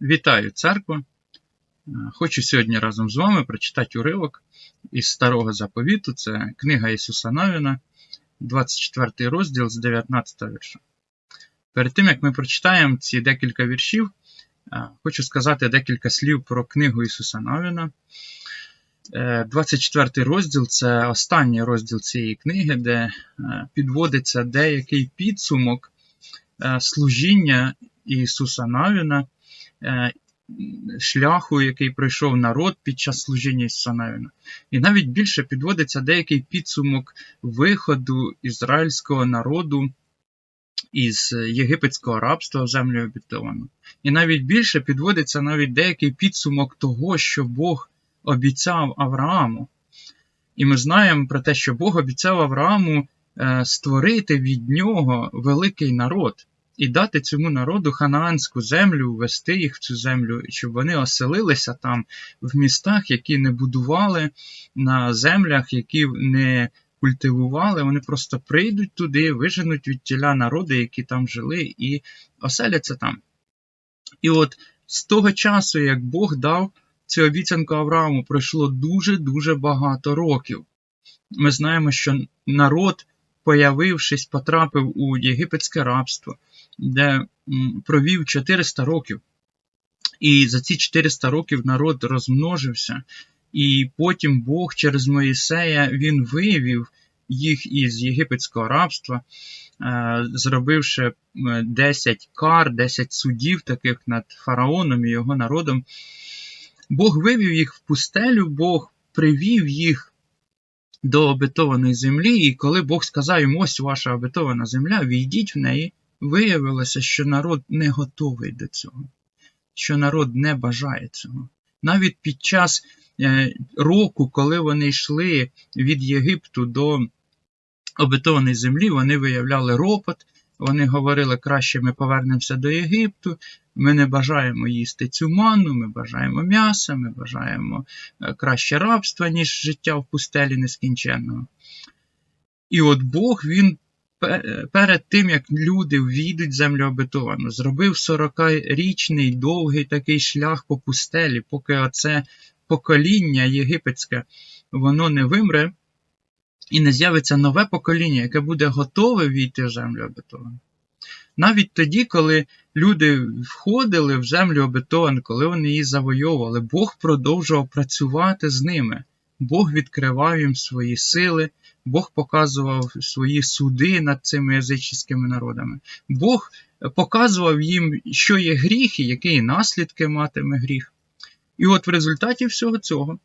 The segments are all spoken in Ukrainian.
Вітаю, церква! Е, Хочу сьогодні разом з вами прочитати уривок із Старого Заповіту. Це книга Ісуса Навіна, 24 розділ з 19 вірша. Перед тим, як ми прочитаємо ці декілька віршів, е, хочу сказати декілька слів про книгу Ісуса Навіна. Е, 24 розділ це останній розділ цієї книги, де е, підводиться деякий підсумок е, служіння Ісуса Навіна е, шляху, який пройшов народ під час служіння Ісуса Навіна. І навіть більше підводиться деякий підсумок виходу ізраїльського народу із єгипетського рабства в землю обітовану. І навіть більше підводиться навіть деякий підсумок того, що Бог обіцяв Аврааму. І ми знаємо про те, що Бог обіцяв Аврааму е, створити від нього великий народ і дати цьому народу ханаанську землю, ввести їх в цю землю, щоб вони оселилися там в містах, які не будували на землях, які не культивували. Вони просто прийдуть туди, виженуть від тіля народи, які там жили, і оселяться там. І от з того часу, як Бог дав цю обіцянку Аврааму, пройшло дуже-дуже багато років. Ми знаємо, що народ, появившись, потрапив у єгипетське рабство, де провів 400 років. І за ці 400 років народ розмножився, і потім Бог через Моїсея він виявив їх із єгипетського рабства, зробивши 10 кар, 10 судів, таких над фараоном і його народом. Бог вивів їх в пустелю, Бог привів їх до обетованої землі, і коли Бог сказав їм, ось ваша обетована земля, війдіть в неї, виявилося, що народ не готовий до цього, що народ не бажає цього. Навіть під час року, коли вони йшли від Єгипту до обетованої землі, вони виявляли ропот, вони говорили, краще ми повернемося до Єгипту, ми не бажаємо їсти цю манну, ми бажаємо м'яса, ми бажаємо краще рабства, ніж життя в пустелі нескінченного. І от Бог, він перед тим, як люди війдуть в землю обетовану, зробив 40-річний довгий такий шлях по пустелі, поки оце покоління єгипетське, воно не вимре, і не з'явиться нове покоління, яке буде готове війти в землю обетовану. Навіть тоді, коли люди входили в землю обетовану, коли вони її завойовували, Бог продовжував працювати з ними. Бог відкривав їм свої сили, Бог показував свої суди над цими язичськими народами. Бог показував їм, що є гріх і які наслідки матиме гріх. І от в результаті всього цього,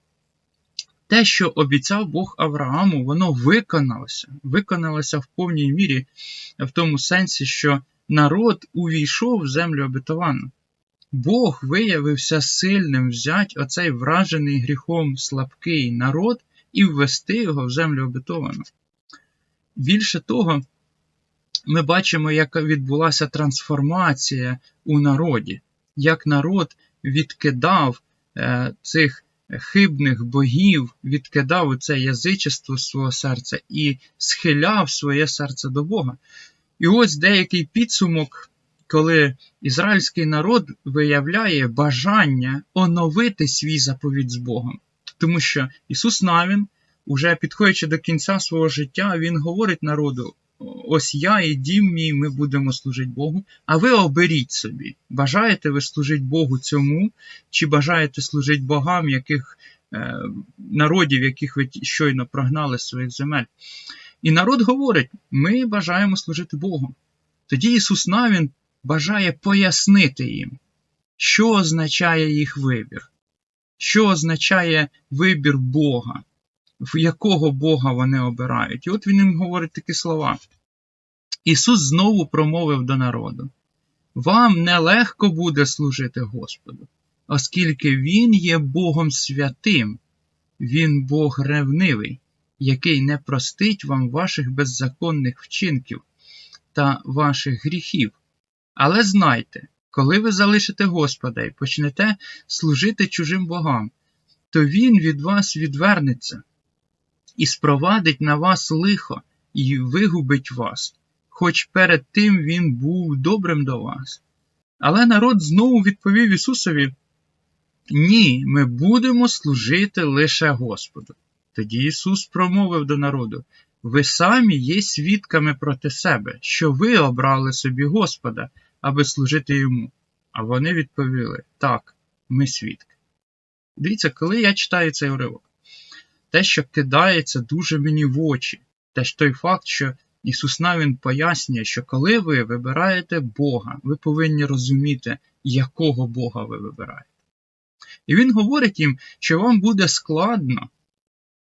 те, що обіцяв Бог Аврааму, воно виконалося, виконалося в повній мірі, в тому сенсі, що народ увійшов в землю обетовану. Бог виявився сильним взять оцей вражений гріхом слабкий народ і ввести його в землю обетовану. Більше того, ми бачимо, яка відбулася трансформація у народі, як народ відкидав е, цих хибних богів, відкидав це язичество свого серця і схиляв своє серце до Бога. І ось деякий підсумок, коли ізраїльський народ виявляє бажання оновити свій заповідь з Богом. Тому що Ісус Навін, уже підходячи до кінця свого життя, Він говорить народу: ось я і дім мій, ми будемо служити Богу, а ви оберіть собі, бажаєте ви служити Богу цьому, чи бажаєте служити богам, яких е, народів, яких ви щойно прогнали з своїх земель. І народ говорить: ми бажаємо служити Богу. Тоді Ісус Навін бажає пояснити їм, що означає їх вибір, що означає вибір Бога, в якого Бога вони обирають. І от він їм говорить такі слова. Ісус знову промовив до народу: Вам нелегко буде служити Господу, оскільки Він є Богом святим, Він Бог ревнивий, який не простить вам ваших беззаконних вчинків та ваших гріхів. Але знайте, коли ви залишите Господа і почнете служити чужим богам, то Він від вас відвернеться і спровадить на вас лихо і вигубить вас, хоч перед тим він був добрим до вас. Але народ знову відповів Ісусові: Ні, ми будемо служити лише Господу. Тоді Ісус промовив до народу: Ви самі є свідками проти себе, що ви обрали собі Господа, аби служити йому. А вони відповіли: Так, ми свідки. Дивіться, коли я читаю цей уривок, те, що кидається дуже мені в очі, теж той факт, що Ісус Навін пояснює, що коли ви вибираєте Бога, ви повинні розуміти, якого Бога ви вибираєте. І Він говорить їм, що вам буде складно,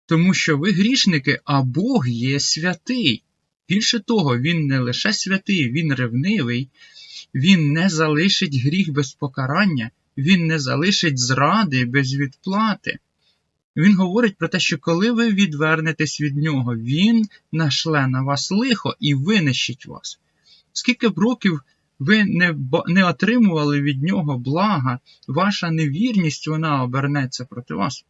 тому що ви грішники, а Бог є святий. Більше того, Він не лише святий, Він ревнивий, Він не залишить гріх без покарання, Він не залишить зради без відплати. Він говорить про те, що коли ви відвернетесь від нього, він нашле на вас лихо і винищить вас. Скільки б років ви не не отримували від нього блага, ваша невірність вона обернеться проти вас.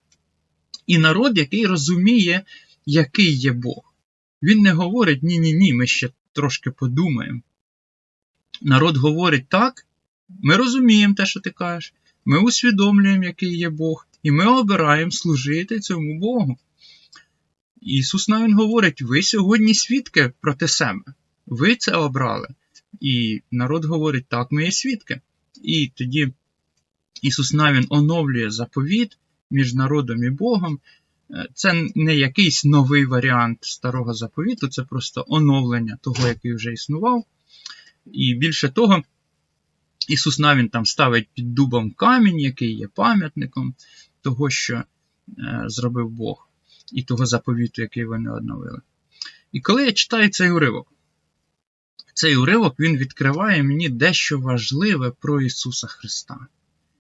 І народ, який розуміє, який є Бог. Він не говорить ні-ні ні, ми ще трошки подумаємо. Народ говорить так, ми розуміємо те, що ти кажеш, ми усвідомлюємо, який є Бог. І ми обираємо служити цьому Богу. Ісус навіть говорить: ви сьогодні свідки проти себе. Ви це обрали. І народ говорить, так, ми є свідки. І тоді Ісус навіть оновлює заповіт між народом і Богом. Це не якийсь новий варіант старого заповіту, це просто оновлення того, який вже існував. І більше того, Ісус навіть там ставить під дубом камінь, який є пам'ятником того, що е, зробив Бог, і того заповіту, який вони одновили. І коли я читаю цей уривок, цей уривок він відкриває мені дещо важливе про Ісуса Христа.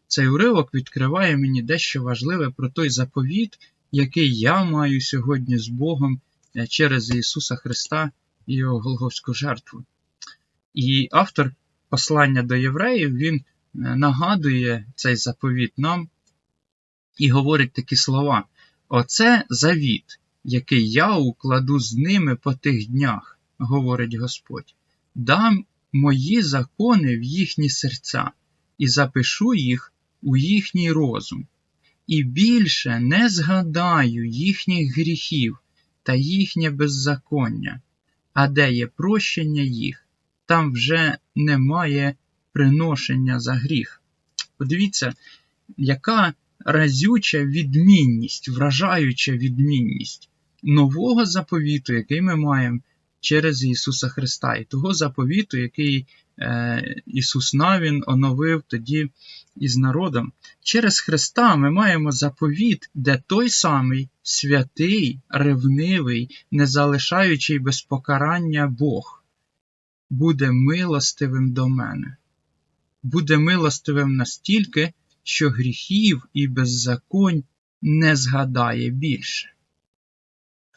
Цей уривок відкриває мені дещо важливе про той заповіт, який я маю сьогодні з Богом е, через Ісуса Христа і Його Голговську жертву. І автор послання до євреїв він е, нагадує цей заповіт нам і говорить такі слова: Оце завіт, який я укладу з ними по тих днях, говорить Господь. Дам мої закони в їхні серця і запишу їх у їхній розум. І більше не згадаю їхніх гріхів та їхнє беззаконня, а де є прощення їх, там вже немає приношення за гріх. Подивіться, яка разюча відмінність, вражаюча відмінність нового заповіту, який ми маємо через Ісуса Христа, і того заповіту, який е, Ісус Навін оновив тоді із народом. Через Христа ми маємо заповіт, де той самий святий, ревнивий, не залишаючий без покарання Бог, буде милостивим до мене. Буде милостивим настільки, що гріхів і беззаконь не згадає більше.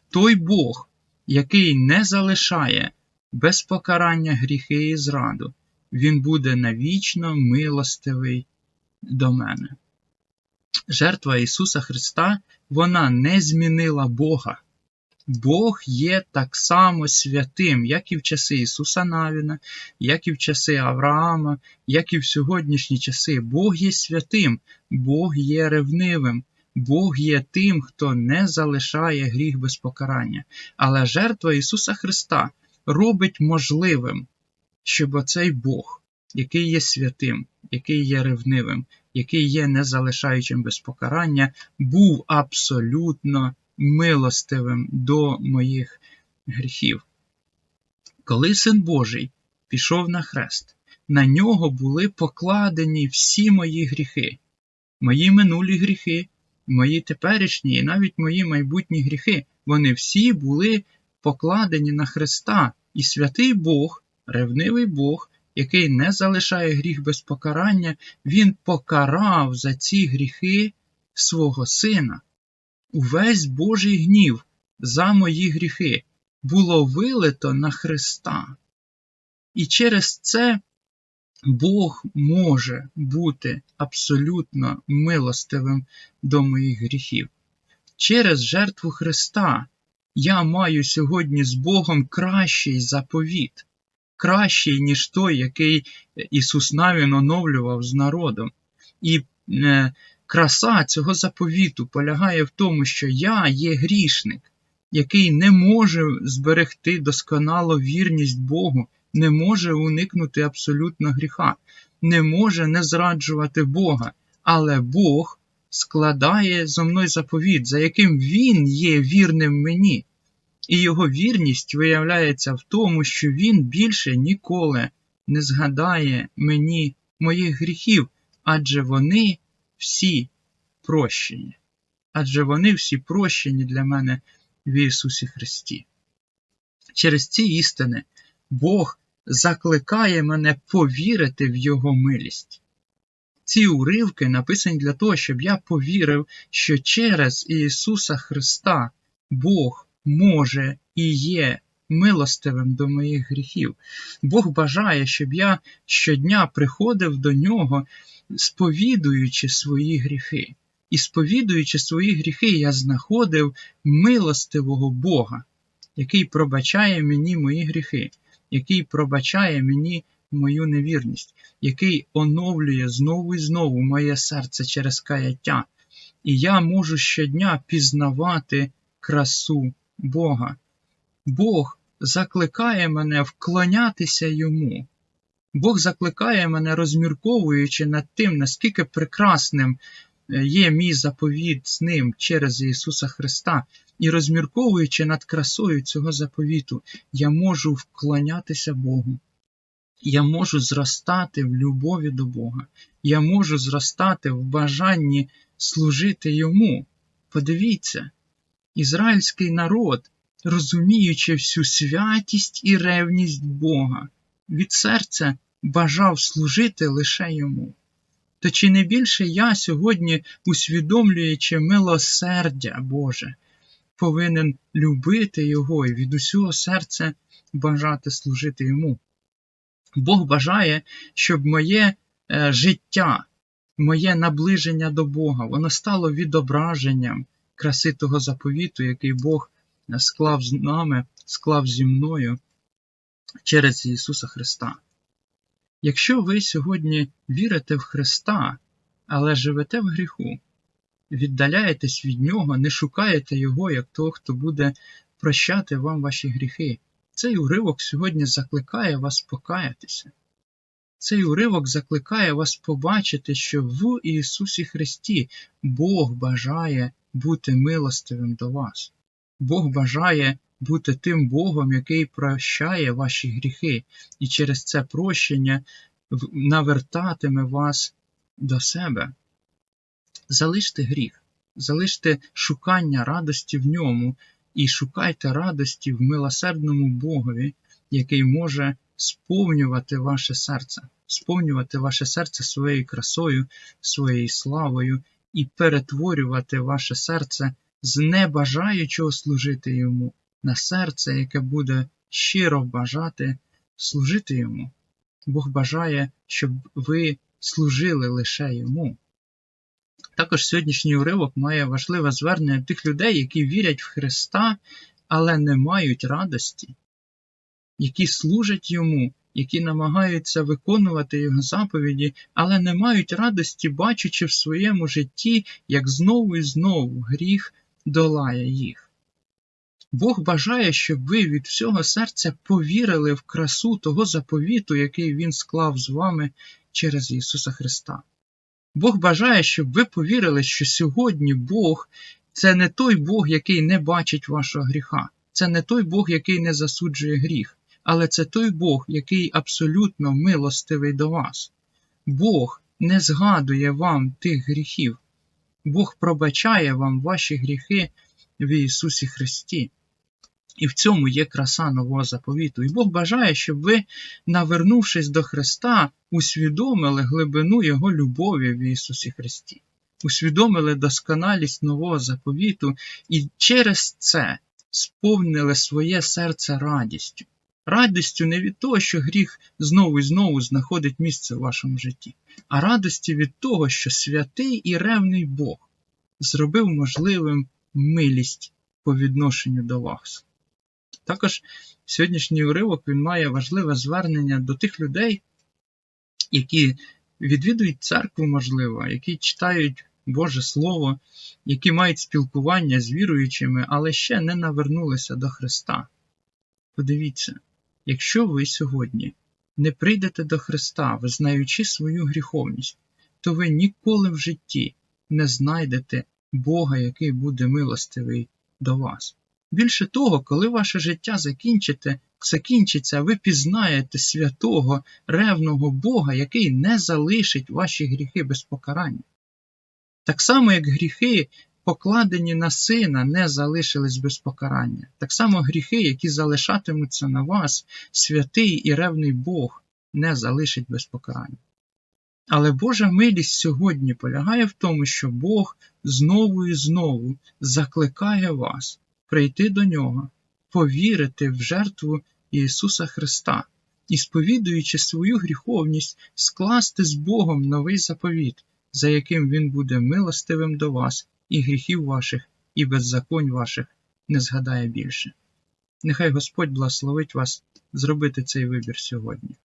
Той Бог, який не залишає без покарання гріхи і зраду, він буде навічно милостивий до мене. Жертва Ісуса Христа вона не змінила Бога. Бог є так само святим, як і в часи Ісуса Навіна, як і в часи Авраама, як і в сьогоднішні часи. Бог є святим, Бог є ревнивим, Бог є тим, хто не залишає гріх без покарання. Але жертва Ісуса Христа робить можливим, щоб оцей Бог, який є святим, який є ревнивим, який є не залишаючим без покарання, був абсолютно милостивим до моїх гріхів. Коли Син Божий пішов на хрест, на нього були покладені всі мої гріхи, мої минулі гріхи, мої теперішні і навіть мої майбутні гріхи. Вони всі були покладені на Христа, і святий Бог, ревнивий Бог, який не залишає гріх без покарання, Він покарав за ці гріхи свого Сина. Увесь Божий гнів за мої гріхи було вилито на Христа. І через це Бог може бути абсолютно милостивим до моїх гріхів. Через жертву Христа я маю сьогодні з Богом кращий заповіт, кращий, ніж той, який Ісус Навін оновлював з народом. І е, краса цього заповіту полягає в тому, що я є грішник, який не може зберегти досконало вірність Богу, не може уникнути абсолютно гріха, не може не зраджувати Бога, але Бог складає зо мною заповіт, за яким Він є вірним мені. І його вірність виявляється в тому, що він більше ніколи не згадає мені моїх гріхів, адже вони всі прощені. Адже вони всі прощені для мене в Ісусі Христі. Через ці істини Бог закликає мене повірити в Його милість. Ці уривки написані для того, щоб я повірив, що через Ісуса Христа Бог може і є милостивим до моїх гріхів. Бог бажає, щоб я щодня приходив до нього, сповідуючи свої гріхи. І сповідуючи свої гріхи, я знаходив милостивого Бога, який пробачає мені мої гріхи, який пробачає мені мою невірність, який оновлює знову і знову моє серце через каяття. І я можу щодня пізнавати красу Бога. Бог закликає мене вклонятися йому. Бог закликає мене, розмірковуючи над тим, наскільки прекрасним е, є мій заповіт з ним через Ісуса Христа, і розмірковуючи над красою цього заповіту, я можу вклонятися Богу. Я можу зростати в любові до Бога. Я можу зростати в бажанні служити Йому. Подивіться, ізраїльський народ, розуміючи всю святість і ревність Бога, від серця бажав служити лише йому. То чи не більше я сьогодні, усвідомлюючи милосердя Боже, повинен любити Його і від усього серця бажати служити Йому? Бог бажає, щоб моє е, життя, моє наближення до Бога, воно стало відображенням краси того заповіту, який Бог склав з нами, склав зі мною через Ісуса Христа. Якщо ви сьогодні вірите в Христа, але живете в гріху, віддаляєтесь від Нього, не шукаєте Його як того, хто буде прощати вам ваші гріхи, цей уривок сьогодні закликає вас покаятися. Цей уривок закликає вас побачити, що в Ісусі Христі Бог бажає бути милостивим до вас. Бог бажає бути тим Богом, який прощає ваші гріхи, і через це прощення навертатиме вас до себе. Залиште гріх, залиште шукання радості в ньому і шукайте радості в милосердному Богові, який може сповнювати ваше серце, сповнювати ваше серце своєю красою, своєю славою і перетворювати ваше серце з небажаючого служити йому на серце, яке буде щиро бажати служити йому. Бог бажає, щоб ви служили лише йому. Також сьогоднішній уривок має важливе звернення тих людей, які вірять в Христа, але не мають радості, які служать йому, які намагаються виконувати Його заповіді, але не мають радості, бачачи в своєму житті, як знову і знову гріх долає їх. Бог бажає, щоб ви від всього серця повірили в красу того заповіту, який Він склав з вами через Ісуса Христа. Бог бажає, щоб ви повірили, що сьогодні Бог це не той Бог, який не бачить вашого гріха, це не той Бог, який не засуджує гріх, але це той Бог, який абсолютно милостивий до вас. Бог не згадує вам тих гріхів, Бог пробачає вам ваші гріхи в Ісусі Христі. І в цьому є краса нового заповіту. І Бог бажає, щоб ви, навернувшись до Христа, усвідомили глибину Його любові в Ісусі Христі, усвідомили досконалість нового заповіту і через це сповнили своє серце радістю. Радістю не від того, що гріх знову і знову знаходить місце в вашому житті, а радості від того, що святий і ревний Бог зробив можливим милість по відношенню до вас. Також сьогоднішній уривок він має важливе звернення до тих людей, які відвідують церкву, можливо, які читають Боже Слово, які мають спілкування з віруючими, але ще не навернулися до Христа. Подивіться, якщо ви сьогодні не прийдете до Христа, визнаючи свою гріховність, то ви ніколи в житті не знайдете Бога, який буде милостивий до вас. Більше того, коли ваше життя закінчите, закінчиться, ви пізнаєте святого, ревного Бога, який не залишить ваші гріхи без покарання. Так само, як гріхи, покладені на сина, не залишились без покарання. Так само гріхи, які залишатимуться на вас, святий і ревний Бог не залишить без покарання. Але Божа милість сьогодні полягає в тому, що Бог знову і знову закликає вас прийти до Нього, повірити в жертву Ісуса Христа і, сповідуючи свою гріховність, скласти з Богом новий заповіт, за яким Він буде милостивим до вас, і гріхів ваших, і беззаконь ваших не згадає більше. Нехай Господь благословить вас зробити цей вибір сьогодні.